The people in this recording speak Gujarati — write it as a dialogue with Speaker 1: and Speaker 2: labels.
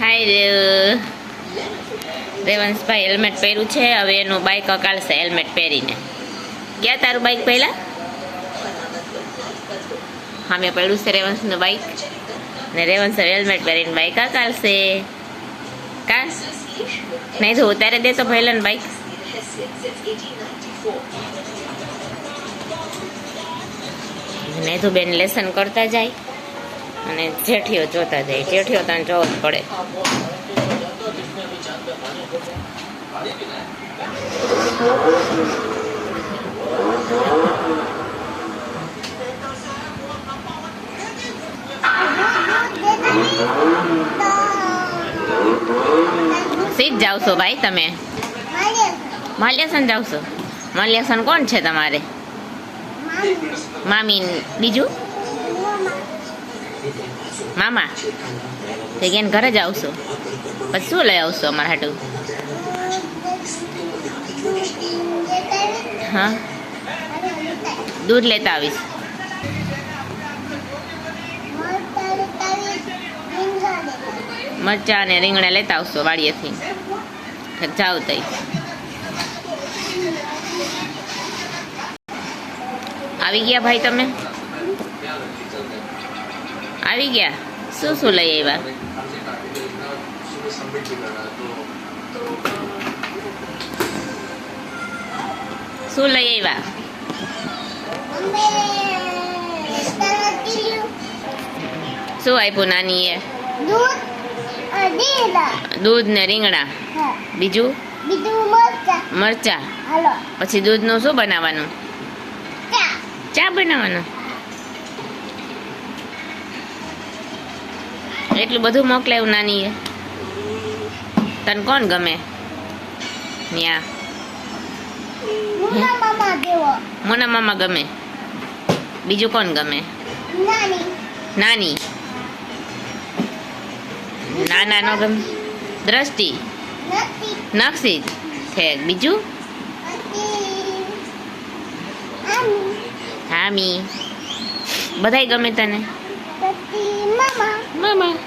Speaker 1: હાય રેવંશભાઈ હેલ્મેટ પહેર્યું છે. હવે એનું બાઇક અકાળશે હેલ્મેટ પહેરીને. ક્યાં તારું બાઇક પહેલા? હા, મેં પડ્યું છે રેવંશનું બાઇક ને રેવંશ હેલ્મેટ પહેરીને બાઇક અકાળશે કા? નહીં તો ઉતારે દે તો પહેલા બાઇક નહીં, તો બેન લેસન કરતા જાય. અને જેઠીઓ જોતા જાય. જેઠીઓ તને જોવો જ પડે. સીધ જાવ ભાઈ તમે? માલ્યાસન જાવ છો માલ્યાસન કોણ છે તમારે? મામી. બીજું? મામા, તે કેન ઘરે જ આવશો. પછી શું લઈ આવશો અમારા હાટું? હા? દૂધ લેતા આવીશ. મરચા અને રીંગણા લેતા આવશો વાડીએથી. જાવ તઈ. આવી ગયા ભાઈ તમે? આવી ગયા. શું શું લઈ આવ્યા? શું લઈ આવ્યા? શું આપ્યું નાનીએ?
Speaker 2: દૂધ
Speaker 1: ને રીંગણા. બીજું?
Speaker 2: મરચા.
Speaker 1: પછી દૂધનું શું બનાવવાનું?
Speaker 2: ચા.
Speaker 1: ચા બનાવવાનું? એટલું બધું મોકલાયું નાનીએ તને કોણ ગમે? ન્યા.
Speaker 2: મુના મામા
Speaker 1: મામા ગમે? બીજું કોણ ગમે?
Speaker 2: નાની.
Speaker 1: નાની. નો ગમે. દ્રષ્ટિ. નક્ષી છે. બીજું? હામી. બધાય ગમે તને?
Speaker 2: મમ્મી 爱吗